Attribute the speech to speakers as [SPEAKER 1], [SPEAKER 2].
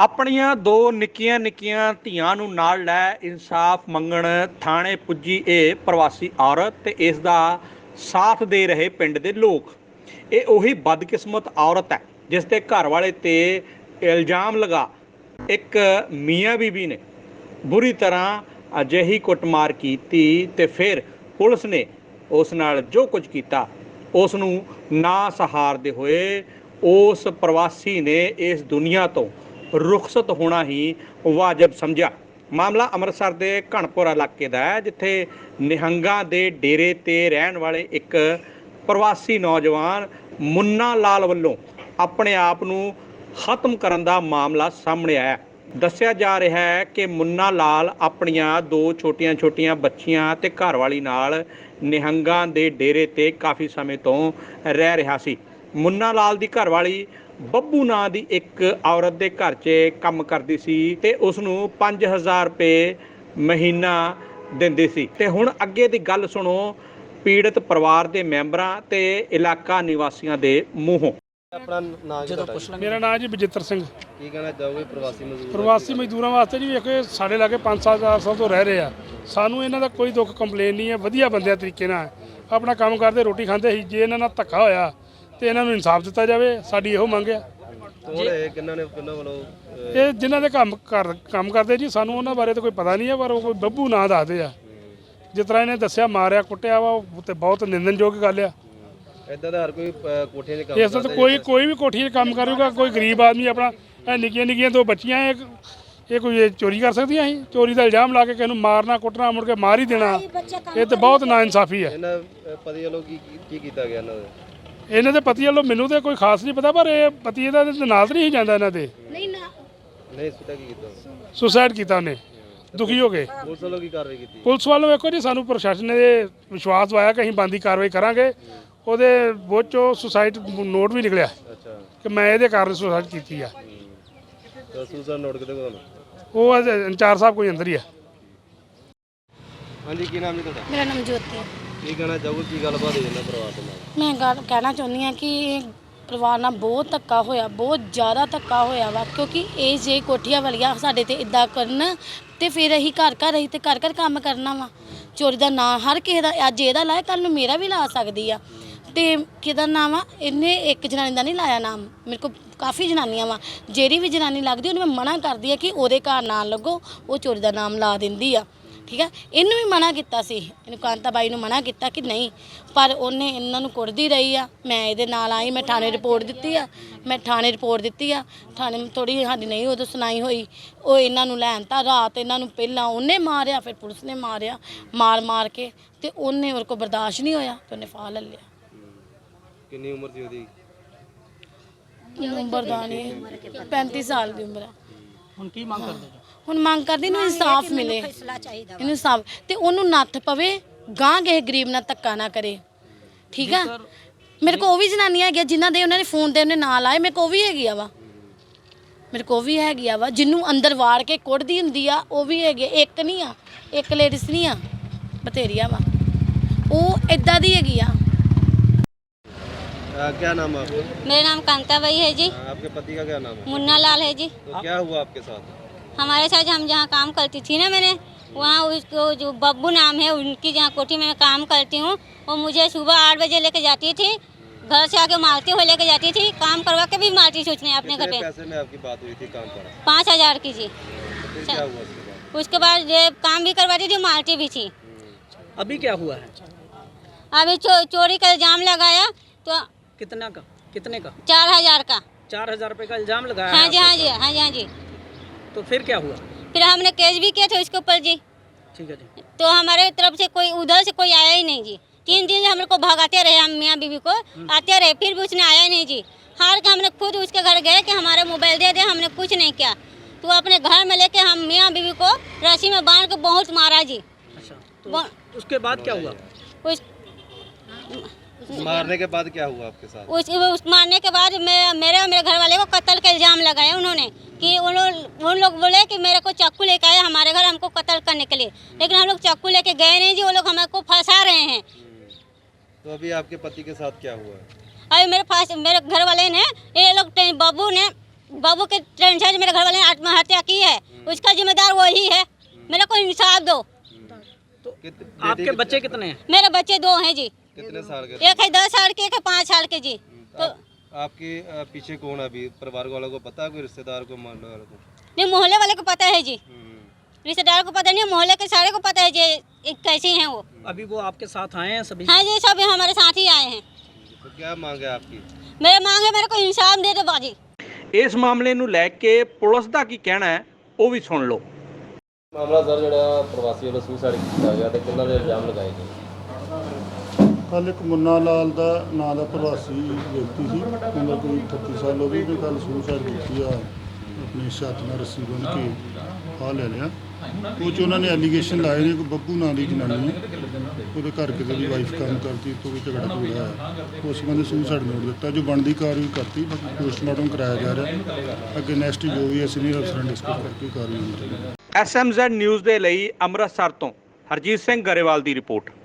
[SPEAKER 1] ਆਪਣੀਆਂ ਦੋ ਨਿੱਕੀਆਂ ਨਿੱਕੀਆਂ ਧੀਆਂ ਨੂੰ ਨਾਲ ਲੈ ਇਨਸਾਫ ਮੰਗਣ ਥਾਣੇ ਪੁੱਜੀ ਇਹ ਪ੍ਰਵਾਸੀ ਔਰਤ ਤੇ ਇਸ ਦਾ ਸਾਥ ਦੇ ਰਹੇ ਪਿੰਡ ਦੇ ਲੋਕ। ਇਹ ਉਹੀ ਬਦਕਿਸਮਤ ਔਰਤ ਹੈ, ਜਿਸ ਦੇ ਘਰ ਵਾਲੇ ਤੇ ਇਲਜ਼ਾਮ ਲਗਾ ਇੱਕ ਮੀਆਂ ਬੀਬੀ ਨੇ ਬੁਰੀ ਤਰ੍ਹਾਂ ਅਜਿਹੀ ਕੁੱਟਮਾਰ ਕੀਤੀ ਤੇ ਫਿਰ ਪੁਲਿਸ ਨੇ ਉਸ ਨਾਲ ਜੋ ਕੁਝ ਕੀਤਾ, ਉਸ ਨੂੰ ਨਾ ਸਹਾਰਦੇ ਹੋਏ ਉਸ ਪ੍ਰਵਾਸੀ ਨੇ ਇਸ ਦੁਨੀਆ ਤੋਂ ਰੁਖਸਤ ਹੋਣਾ ਹੀ ਵਾਜਬ ਸਮਝਿਆ। ਮਾਮਲਾ ਅੰਮ੍ਰਿਤਸਰ ਦੇ ਘਣਪੁਰ ਇਲਾਕੇ ਦਾ ਹੈ, ਜਿੱਥੇ ਨਿਹੰਗਾਂ ਦੇ ਡੇਰੇ ਤੇ ਰਹਿਣ ਵਾਲੇ ਇੱਕ ਪ੍ਰਵਾਸੀ ਨੌਜਵਾਨ ਮੁੰਨਾ ਲਾਲ ਵੱਲੋਂ ਆਪਣੇ ਆਪ ਨੂੰ ਖਤਮ ਕਰਨ ਦਾ ਮਾਮਲਾ ਸਾਹਮਣੇ ਆਇਆ ਦੱਸਿਆ ਜਾ ਰਿਹਾ ਹੈ ਕਿ ਮੁੰਨਾ ਲਾਲ ਆਪਣੀਆਂ ਦੋ ਛੋਟੀਆਂ-ਛੋਟੀਆਂ ਬੱਚੀਆਂ ਤੇ ਘਰਵਾਲੀ ਨਾਲ ਨਿਹੰਗਾਂ ਦੇ ਡੇਰੇ ਤੇ ਕਾਫੀ ਸਮੇਂ ਤੋਂ ਰਹਿ ਰਿਹਾ ਸੀ। ਮੁੰਨਾ ਲਾਲ ਦੀ ਘਰਵਾਲੀ ਬੱਬੂ ਨਾਂ ਦੀ ਇੱਕ ਔਰਤ ਦੇ ਘਰ 'ਚ ਕੰਮ ਕਰਦੀ ਸੀ ਤੇ ਉਸ ਨੂੰ 5000 ਰੁਪਏ ਮਹੀਨਾ ਦਿੰਦੇ ਸੀ। ਤੇ ਹੁਣ ਅੱਗੇ ਦੀ ਗੱਲ ਸੁਣੋ ਪੀੜਤ ਪਰਿਵਾਰ ਦੇ ਮੈਂਬਰਾਂ ਤੇ ਇਲਾਕਾ ਨਿਵਾਸੀਆਂ ਦੇ ਮੂੰਹੋਂ।
[SPEAKER 2] ਆਪਣਾ ਨਾਂ ਕੀ ਤੁਹਾਡਾ
[SPEAKER 3] ਮੇਰਾ ਨਾਮ ਜੀ ਬਜਿੱਤਰ ਸਿੰਘ।
[SPEAKER 2] ਕੀ ਕਹਿਣਾ ਚਾਹੋਗੇ ਪ੍ਰਵਾਸੀ ਮਜ਼ਦੂਰ
[SPEAKER 3] ਪ੍ਰਵਾਸੀ ਮਜ਼ਦੂਰਾਂ ਵਾਸਤੇ ਜੀ ਵੇਖੋ ਇਹ ਸਾਡੇ ਲਾਗੇ 5-7 ਸਾਲ ਤੋਂ ਰਹਿ ਰਹੇ ਆ। ਸਾਨੂੰ ਇਹਨਾਂ ਦਾ ਕੋਈ ਦੁੱਖ ਕੰਪਲੇਨ ਨਹੀਂ ਹੈ। ਵਧੀਆ ਬੰਦਿਆਂ ਤਰੀਕੇ ਨਾਲ। ਆਪਣਾ ਕੰਮ ਕਰਦੇ ਰੋਟੀ ਖਾਂਦੇ ਸੀ। ਜੇ ਇਹਨਾਂ ਨਾਲ ਧੱਕਾ ਹੋਇਆ ਤੇ ਇਹਨਾਂ ਨੂੰ ਇਨਸਾਫ ਦਿੱਤਾ ਜਾਵੇ ਸਾਡੀ ਇਹੋ ਮੰਗ
[SPEAKER 2] ਕੌਣ ਹੈ ਕਿੰਨਾਂ ਨੇ ਕਿੰਨਾਂ ਵੱਲੋਂ ਅਹ,
[SPEAKER 3] ਇਹ ਜਿਨ੍ਹਾਂ ਦੇ ਕੰਮ ਕਰ ਕੰਮ ਕਰਦੇ ਜੀ ਸਾਨੂੰ ਉਹਨਾਂ ਬਾਰੇ ਤਾਂ ਕੋਈ ਪਤਾ ਨਹੀਂ ਹੈ ਪਰ ਉਹ ਕੋਈ ਬੱਬੂ ਨਾਂ ਦੱਸਦੇ ਆ। ਜਿਸ ਤਰ੍ਹਾਂ ਇਹਨੇ ਦੱਸਿਆ ਮਾਰਿਆ ਕੁੱਟਿਆ ਵਾ ਉਹ ਤੇ ਬਹੁਤ ਨਿੰਦਨਯੋਗ ਗੱਲ ਆ।
[SPEAKER 2] ਏਦਾਂ ਦਾ ਹਰ ਕੋਈ ਅਹ, ਕੋਠੀਆਂ 'ਚ ਕੰਮ
[SPEAKER 3] ਇਸ ਤੋਂ ਤਾਂ ਕੋਈ ਕੋਈ ਵੀ ਕੋਠੀ 'ਚ ਕੰਮ ਕਰੂਗਾ ਕੋਈ ਗਰੀਬ ਆਦਮੀ ਆਪਣਾ ਇਹ ਨਿੱਕੀਆਂ ਨਿੱਕੀਆਂ ਦੋ ਬੱਚੀਆਂ ਇੱਕ ਇਹ ਕੋਈ ਇਹ ਚੋਰੀ ਕਰ ਸਕਦੀਆਂ ਸੀ? ਚੋਰੀ ਦਾ ਇਲਜ਼ਾਮ ਲਾ ਕੇ ਕਿਸੇ ਨੂੰ ਮਾਰਨਾ ਕੁੱਟਣਾ ਮੁੜ ਕੇ ਮਾਰ ਹੀ ਦੇਣਾ ਇਹ ਤੇ ਬਹੁਤ ਨਾ ਇਨਸਾਫੀ ਹੈ
[SPEAKER 2] ਇਹਨਾਂ ਪਤੀ ਵੱਲੋਂ ਕੀ ਕੀ- ਕੀ ਕੀਤਾ ਗਿਆ ਇਹਨਾਂ ਦੇ?
[SPEAKER 3] ਇਹਨਾਂ ਦੇ ਪਤੀ ਵੱਲੋਂ ਮੈਨੂੰ ਤੇ ਕੋਈ ਖਾਸ ਨਹੀਂ ਪਤਾ ਪਰ ਇਹ ਪਤੀ ਇਹਦਾ ਤੇ ਨਾਲ ਤਾਂ ਨਹੀਂ ਸੀ ਜਾਂਦਾ ਇਹਨਾਂ ਦੇ।
[SPEAKER 2] ਨਹੀਂ ਸਿੱਧਾ ਕੀ ਕੀਤਾ
[SPEAKER 3] ਸੁਸਾਈਡ ਕੀਤਾ ਉਹਨੇ। ਦੁਖੀ ਹੋ ਗਏ।
[SPEAKER 2] ਪੁਲਿਸ ਵੱਲੋਂ ਕੀ ਕਾਰਵਾਈ ਕੀਤੀ?
[SPEAKER 3] ਪੁਲਿਸ ਵੱਲੋਂ ਵੇਖੋ ਜੀ ਸਾਨੂੰ ਪ੍ਰਸ਼ਾਸਨ ਨੇ ਵਿਸ਼ਵਾਸ ਦਵਾਇਆ ਕਿ ਅਸੀਂ ਬੰਦੀ ਕਾਰਵਾਈ ਕਰਾਂਗੇ। ਉਹਦੇ ਬੋਝ ਚੋਂ ਸੁਸਾਈਡ ਨੋਟ ਵੀ ਨਿਕਲਿਆ
[SPEAKER 2] ਅੱਛਾ।
[SPEAKER 3] ਕਿ ਮੈਂ ਇਹਦੇ ਕਾਰਨ ਸੁਸਾਈਡ ਕੀਤੀ ਆ।
[SPEAKER 2] ਤਾਂ ਸੂਸਾ ਨੋਟ ਕਿਤੇ ਕੋਲ
[SPEAKER 3] ਉਹ ਅੱਜ ਇੰਚਾਰਜ ਸਾਹਿਬ ਕੋਈ ਅੰਦਰ ਹੀ ਆ।
[SPEAKER 2] ਹਾਂਜੀ ਕੀ ਨਾਮ ਹੈ ਤੁਹਾਡਾ?
[SPEAKER 4] ਮੇਰਾ ਨਾਮ ਜੋਤੀ ਹੈ।
[SPEAKER 2] ਕੀ ਕਹਿਣਾ ਚਾਹੋਗੇ? ਕੀ ਗੱਲਬਾਤ ਹੋਈ ਇਹਨਾਂ ਪਰਿਵਾਰ ਦੇ ਨਾਲ?
[SPEAKER 4] ਮੈਂ ਗੱਲ ਕਹਿਣਾ ਚਾਹੁੰਦੀ ਹਾਂ ਕਿ ਇਹ ਪਰਿਵਾਰ ਨਾਲ ਬਹੁਤ ਧੱਕਾ ਹੋਇਆ, ਬਹੁਤ ਜ਼ਿਆਦਾ ਧੱਕਾ ਹੋਇਆ ਵਾ, ਕਿਉਂਕਿ ਇਹ ਜੇ ਕੋਠੀਆਂ ਵਾਲੀਆਂ ਸਾਡੇ ਤੇ ਇਦਾਂ ਕਰਨ ਤੇ ਫਿਰ ਅਸੀਂ ਘਰ ਘਰ ਅਸੀਂ ਤੇ ਘਰ ਘਰ ਕੰਮ ਕਰਨਾ ਵਾ। ਚੋਰੀ ਦਾ ਨਾਂ ਹਰ ਕਿਸੇ ਦਾ, ਅੱਜ ਇਹਦਾ ਲਾਇਆ ਕੱਲ ਨੂੰ ਮੇਰਾ ਵੀ ਲਾ ਸਕਦੀ ਆ। ਤੇ ਕਿਹਦਾ ਨਾਮ ਆ? ਇਹਨੇ ਇੱਕ ਜਨਾਨੀ ਦਾ ਨਹੀਂ ਲਾਇਆ ਨਾਮ। ਮੇਰੇ ਕੋਲ ਕਾਫੀ ਜਨਾਨੀਆਂ ਵਾ। ਜਿਹੜੀ ਵੀ ਜਨਾਨੀ ਲੱਗਦੀ ਉਹਨੂੰ ਮੈਂ ਮਨਾ ਕਰਦੀ ਆ ਕਿ ਉਹਦੇ ਘਰ ਨਾ ਲੱਗੋ, ਉਹ ਚੋਰੀ ਦਾ ਨਾਮ ਲਾ ਦਿੰਦੀ ਆ। ਠੀਕ ਹੈ ਇਹਨੂੰ ਵੀ ਮਨਾ ਕੀਤਾ ਸੀ। ਇਹਨੂੰ ਕਾਂਤਾ ਬਾਈ ਨੂੰ ਮਨਾ ਕੀਤਾ ਕਿ ਨਹੀਂ ਪਰ ਉਹਨੇ ਇਹਨਾਂ ਨੂੰ ਕੁੱਟਦੀ ਰਹੀ ਆ। ਮੈਂ ਇਹਦੇ ਨਾਲ ਆਈ ਮੈਂ ਥਾਣੇ ਰਿਪੋਰਟ ਦਿੱਤੀ ਆ। ਮੈਂ ਥਾਣੇ ਰਿਪੋਰਟ ਦਿੱਤੀ ਆ। ਥਾਣੇ ਥੋੜੀ ਸਾਡੀ ਨਹੀਂ ਉਦੋਂ ਸੁਣਾਈ ਹੋਈ। ਉਹ ਇਹਨਾਂ ਨੂੰ ਲੈਣ ਤਾਂ ਰਾਤ ਇਹਨਾਂ ਨੂੰ ਪਹਿਲਾਂ ਉਹਨੇ ਮਾਰਿਆ ਫਿਰ ਪੁਲਿਸ ਨੇ ਮਾਰਿਆ ਮਾਰ ਮਾਰ ਕੇ ਤੇ ਉਹਨੇ ਉਹ ਕੋ ਬਰਦਾਸ਼ਤ ਨਹੀਂ ਹੋਇਆ ਤੇ ਉਹਨੇ ਫਾਹ ਲੈ ਲਿਆ।
[SPEAKER 2] ਕਿੰਨੀ ਉਮਰ ਸੀ ਉਹਦੀ?
[SPEAKER 4] ਉਮਰ ਦਾ ਨਹੀਂ 35 ਸਾਲ ਦੀ ਉਮਰ ਆ। ਹੁਣ ਕੀ ਮੰਗ ਕਰਦੇ ਹੁਣ ਮੰਗ ਕਰਦੀ ਨੂੰ ਇਨਸਾਫ ਮਿਲੇ ਇਹਨੂੰ ਇਨਸਾਫ ਤੇ ਉਹਨੂੰ ਨੱਥ ਪਵੇ ਗਾਂ ਕਿਸੇ ਗਰੀਬ ਨਾਲ ਧੱਕਾ ਨਾ ਕਰੇ ਠੀਕ ਆ ਮੇਰੇ ਕੋ ਉਹ ਵੀ ਜਨਾਨੀਆਂ ਹੈਗੀਆਂ ਜਿਨ੍ਹਾਂ ਦੇ ਉਹਨਾਂ ਨੇ ਫੋਨ ਤੇ ਉਹਨੇ ਨਾਂ ਲਾਏ ਮੇਰੇ ਕੋ ਉਹ ਵੀ ਹੈਗੀ ਆ ਵਾ ਮੇਰੇ ਕੋ ਉਹ ਵੀ ਹੈਗੀ ਆ ਵਾ ਜਿਹਨੂੰ ਅੰਦਰ ਵਾੜ ਕੇ ਕੁੱਟਦੀ ਹੁੰਦੀ ਆ ਉਹ ਵੀ ਹੈਗੀ ਆ। ਇੱਕ ਨਹੀਂ ਆ ਇੱਕ ਲੇਡੀਜ਼ ਨਹੀਂ ਆ ਬਥੇਰੀਆਂ ਵਾ ਉਹ ਇਦਾਂ ਦੀ ਹੈਗੀ ਆ
[SPEAKER 2] अ, क्या नाम है आपका
[SPEAKER 5] मेरा नाम कांता बाई है जी
[SPEAKER 2] अ, आपके पति का क्या नाम है
[SPEAKER 5] मुन्ना लाल है जी
[SPEAKER 2] तो क्या हुआ आपके साथ
[SPEAKER 5] हमारे साथ हम जहाँ काम करती थी ना मैंने वहाँ उसको जो बब्बू नाम है उनकी जहाँ कोठी में मैं काम करती हूँ वो मुझे सुबह आठ बजे लेके जाती थी घर से आके मारती हुए लेके जाती थी काम करवा के भी मारती थी उसने अपने घर पे।
[SPEAKER 2] पैसे में आपकी बात हुई थी काम पर?
[SPEAKER 5] पाँच हज़ार की जी
[SPEAKER 2] हुआ उसके बाद?
[SPEAKER 5] ये काम भी करवाती थी मारती भी थी।
[SPEAKER 6] अभी क्या हुआ है?
[SPEAKER 5] अभी चो, चोरी का इल्ज़ाम लगाया तो
[SPEAKER 6] कितना का? कितने का?
[SPEAKER 5] चार हज़ार का।
[SPEAKER 6] चार हज़ार रुपए का इल्ज़ाम लगाया
[SPEAKER 5] हाँ जी हाँ जी हाँ जी हाँ जी।
[SPEAKER 6] ऊपर। तो फिर क्या हुआ?
[SPEAKER 5] फिर हमने केस भी किया था उसके ऊपर जी।
[SPEAKER 6] ठीक है जी।
[SPEAKER 5] तो हमारे तरफ़ से कोई उधर से कोई आया ही नहीं जी। तीन दिन से हम को भगाते रहे हम मियाँ बीवी को आते रहे फिर भी उसने आया नहीं जी। हार के हमने खुद उसके घर गए कि हमारा मोबाइल दे दे हमने कुछ नहीं किया। तो अपने घर में लेके हम मियाँ बीवी को रस्सी में बाँध के बहुत मारा जी।
[SPEAKER 6] अच्छा तो उसके बाद क्या हुआ?
[SPEAKER 5] उस
[SPEAKER 2] मारने के बाद क्या हुआ आपके साथ?
[SPEAKER 5] उस, उस मारने के बाद मैं मेरे और मेरे घर वाले को कत्ल का इल्ज़ाम लगाया उन्होंने कि उन लोग उन लोग बोले कि मेरे को चाकू लेके आए हमारे घर हमको कत्ल करने के लिए। लेकिन हम लोग चाकू लेके गए नहीं जी वो लोग हमको फंसा रहे हैं।
[SPEAKER 2] तो अभी आपके पति के साथ क्या हुआ?
[SPEAKER 5] अभी मेरे पास मेरे घर वाले ने ये लोग बाबू ने बाबू के टेंशन से मेरे घर वाले ने आत्महत्या की है। उसका जिम्मेदार वही है। मेरे को इंसाफ दो।
[SPEAKER 6] तो आपके बच्चे कितने हैं?
[SPEAKER 5] मेरे बच्चे दो हैं जी।
[SPEAKER 2] कितने साल के
[SPEAKER 5] एक है दस साल के एक है पाँच साल के जी तो
[SPEAKER 2] आप, आपके अ, पीछे कौन है अभी परिवार वालों को पता है कोई रिश्तेदार को मोहल्ले वालों को
[SPEAKER 5] नहीं मोहल्ले वाले को पता है जी
[SPEAKER 2] हम्म,
[SPEAKER 5] रिश्तेदार को पता नहीं मोहल्ले के सारे को पता है जी ये कैसी हैं वो
[SPEAKER 6] अभी वो आपके साथ आए हैं सभी
[SPEAKER 5] हाँ जी सब हमारे साथ ही आए हैं
[SPEAKER 2] तो क्या मांग है आपकी
[SPEAKER 5] मेरे मांग है मेरे को इंसाफ दे दो बाजी
[SPEAKER 1] ਇਸ ਮਾਮਲੇ ਨੂੰ ਲੈ ਕੇ ਪੁਲਿਸ ਦਾ ਕੀ ਕਹਿਣਾ ਹੈ ਉਹ ਵੀ ਸੁਣ ਲਓ
[SPEAKER 7] ਮਾਮਲਾ ਸਰ ਜਿਹੜਾ ਪ੍ਰਵਾਸੀ ਵੱਲੋਂ ਸੁਸਾਈਡ ਕੀਤਾ ਗਿਆ ਤੇ ਕਿੰਨਾਂ ਦੇ ਇਲਜ਼ਾਮ ਲਗਾਏ ਗਏ
[SPEAKER 8] ਕੱਲ ਇੱਕ ਮੁੰਨਾ ਲਾਲ ਦਾ ਨਾਂ ਦਾ ਪ੍ਰਵਾਸੀ ਵਿਅਕਤੀ ਸੀ ਉਮਰ ਕੋਈ 38 ਸਾਲ ਹੋ ਗਈ ਤੇ ਕੱਲ ਸੁਸਾਈਡ ਕੀਤੀ ਆ, ਆਪਣੀ ਛੱਤ ਨਾਲ ਰੱਸੀ ਬੰਨ੍ਹ ਕੇ ਆ ਲੈ ਲਿਆ। ਉਹ 'ਚ ਉਹਨਾਂ ਨੇ ਐਲੀਗੇਸ਼ਨ ਲਾਏ ਨੇ ਕਿ ਬੱਬੂ ਨਾਂ ਦੀ ਜਨਾਨੀ ਨੇ, ਉਹਦੇ ਘਰ ਕਿਤੇ ਦੀ ਵਾਈਫ ਕੰਮ ਕਰਦੀ ਤੋਂ ਵੀ ਝਗੜਾ ਹੋਇਆ। ਉਸ ਬੰਦੇ ਸੁਸਾਈਡ ਨੋਟ ਦਿੱਤਾ, ਜੋ ਬਣਦੀ ਕਾਰਵਾਈ ਕਰਤੀ, ਬਾਕੀ ਪੋਸਟਮਾਰਟਮ ਕਰਾਇਆ ਜਾ ਰਿਹਾ। ਅੱਗੇ ਨੈਕਸਟ ਜੋ ਵੀ ਹੈ ਸੀਨੀਅਰ ਅਫਸਰਾਂ ਡਿਸਕਸ ਕਰਕੇ ਕਾਰਵਾਈ ਹੋਣੀ ਚਾਹੀਦੀ
[SPEAKER 1] ਐਸਐਮਜ਼ੈਡ ਨਿਊਜ਼ ਦੇ ਲਈ ਅੰਮ੍ਰਿਤਸਰ ਤੋਂ ਹਰਜੀਤ ਸਿੰਘ ਗਰੇਵਾਲ ਦੀ ਰਿਪੋਰਟ।